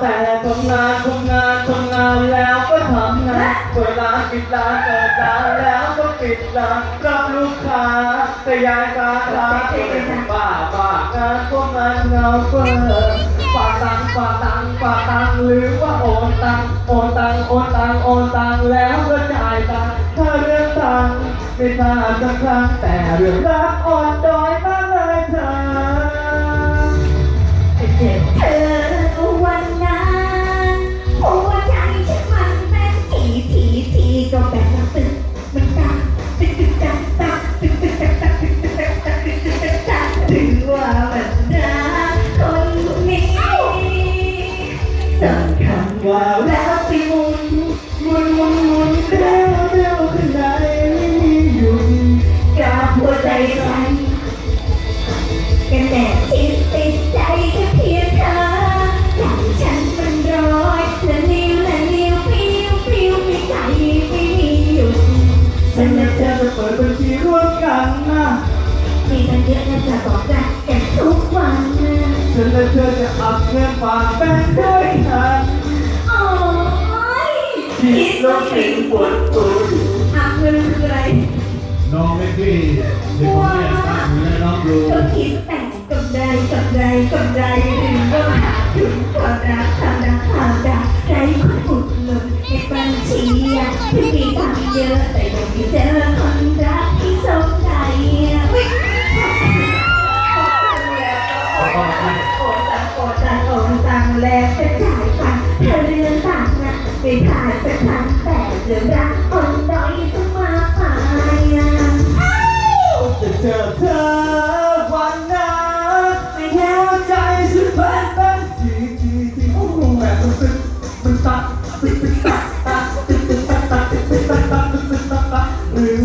แต่ทำงานทำงานทำงานแล้วก็ทำงานเปิดร้านปิดร้านเปิดร้านแล้วก็ปิดร้านรับลูกค้าแต่ยายตาตาเป็นบ้าบ้างานก็งานเงาเฟ้อฝากตังฝากตังฝากตังหรือว่าโอนตังโอนตังโอนตังโอนตังแล้วก็จ่ายตังถ้าเรื่องตังไม่ทราบสักครั้งแต่เรื่องรักอ่อนดอย ว่าแล้วไปหมุนหมุนหมุนหมุนเร็วเร็วข้างในไม่มีหยุดกับหัวใจฉันกันแดดติดติดใจแค่เพียงเธอใจฉันมันร้อยและนิ้วและนิ้วปิ้วปิ้วไม่ใจไม่มีหยุดฉันและเธอจะเปิดบัญชีร่วมกันนะมีกันเยอะนะจะบอกรักกันทุกวันนะฉันและเธอจะอัพเงินฝากแบงค์ด้วยกันโอ้ย คิดแล้วฟินปวดตูดอับเงินคืออะไรน้องเล็กกี้เด็กคนนี้ตั้งอยู่ในน้องดูก็คิดแต่งกำไรกำไรกำไรถึงก็หาถึงความรักความรักความรักใจคนอุดหนุนในบัญชีอะที่มีตังค์เยอะแต่ยังไม่เจอ แต่เรื่อรักคนด้อยต้องมากมายอะจะเจอเธอวันนั้นไม่แน่ใจฉันเพิ่มตั้งทีทีทีโอ้โหแบบมันตึ๊ดมันตักตึ๊ดตึ๊ดตักตักตึ๊ดตึ๊ดตักตักตึ๊ดตึ๊ดตักตักตึ๊ดตึ๊ดตักตักหรือ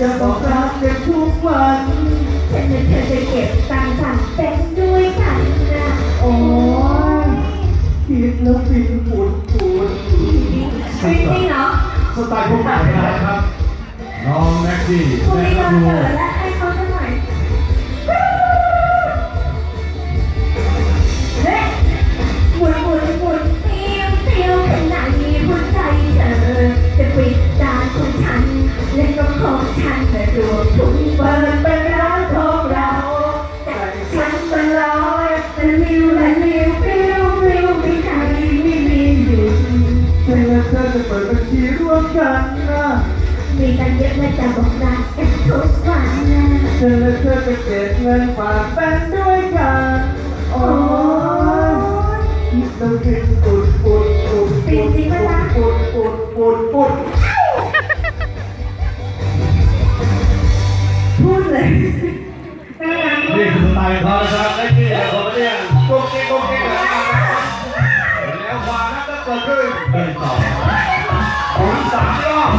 จะบอกรักกันทุกวันฉันจะเธอจะเก็บตังค์สั่งเป็นด้วยกันนะโอ้ยคิดแล้วฟินปวดปวดจริงๆเนาะสไตล์พวกไหนนะนะคครัรับบน้องแม็กกี้คุและยน้กัอนงดูเถอะและให้เขาสักหน่อ เท่าะเปิดบัญชีร่วมกันนะมีกันเยอะมาจะบอกรักกันทุกวันนะเธอและเธอจะเก็บเงินฝากแบงค์ด้วยกันโอ้ยน้องกิกปุดปุดปุดปุดปุดปุดปุดปุดพูดเลยนี่คือตายเพราะ ไปต่อโอ้สามรอบ